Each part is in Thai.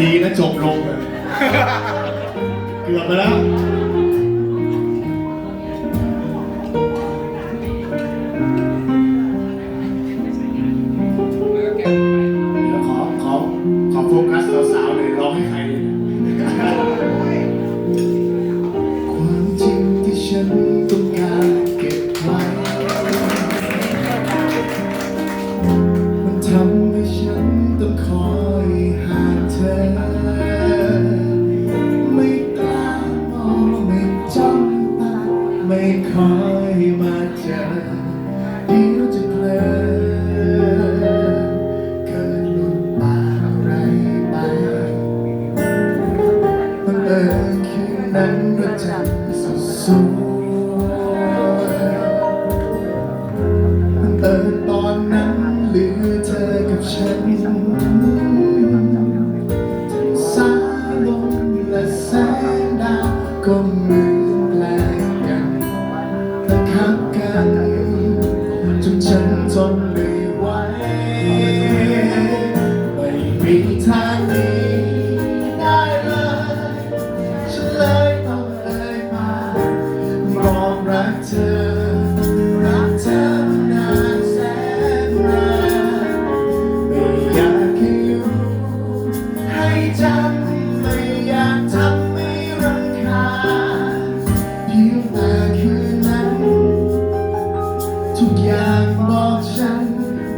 ดีนะจบลงเลยเกือบไปแล้วเดี๋ยวขอขอขอโฟกัสสาว คอยมาเจอเดี๋ยวจะเพลินเกิดหลุดปากอะไรไปบังเอิญคืนนั้นพระจันทร์สด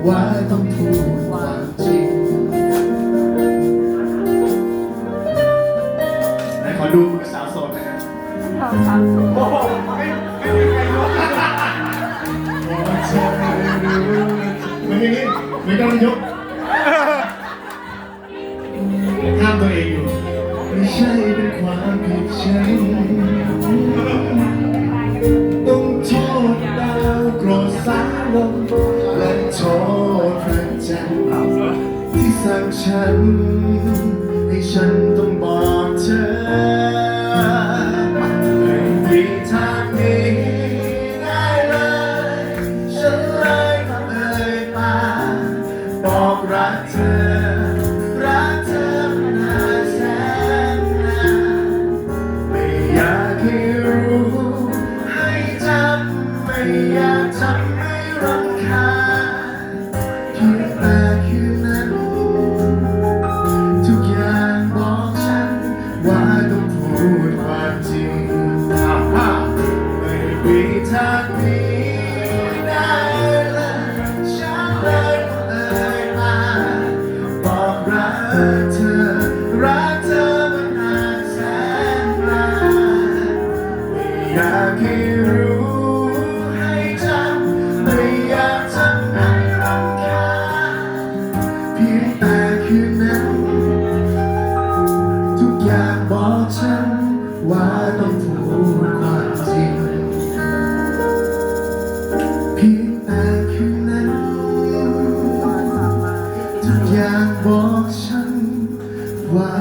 ว่าต้องพูดความจริงไหนขอดูมือสาวโสดหนะครับสาวสาวสวยโอ้โหไม่ไม่มีใครรู้บอกเธอรู้เหมือนอย่างนี้เหมือนกันยกห้ามตัวเองอยู่ไม่ใช่เป็นความผิดฉัน โทษพระจันทร์ที่สั่งฉัน ให้ฉันต้องบอกเธอไม่มีทางหนี้ได้เลย ฉันเลยต้องเอ่ยมาบอกรักเธอ อยากบอกฉันว่าต้องพูดความจริงเพียงแต่คืนนั้นทุกอย่างบอกฉันว่า